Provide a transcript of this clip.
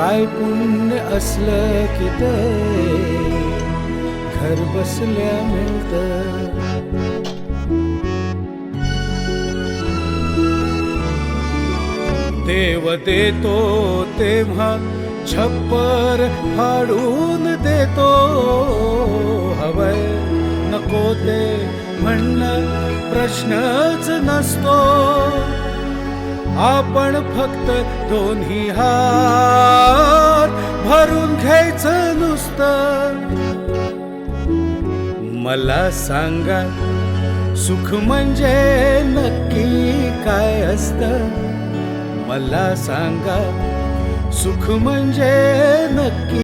काय पुण्य असलं की ते घर बसल्या मिळत. देव देतो तेव्हा छप्पर फाडून देतो. हवय नको ते म्हणणं प्रश्नच नसतो. आपण फक्त दोन्ही हा नुसतं मला सांगा सुख म्हणजे नक्की काय असतं? मला सांगा सुख म्हणजे नक्की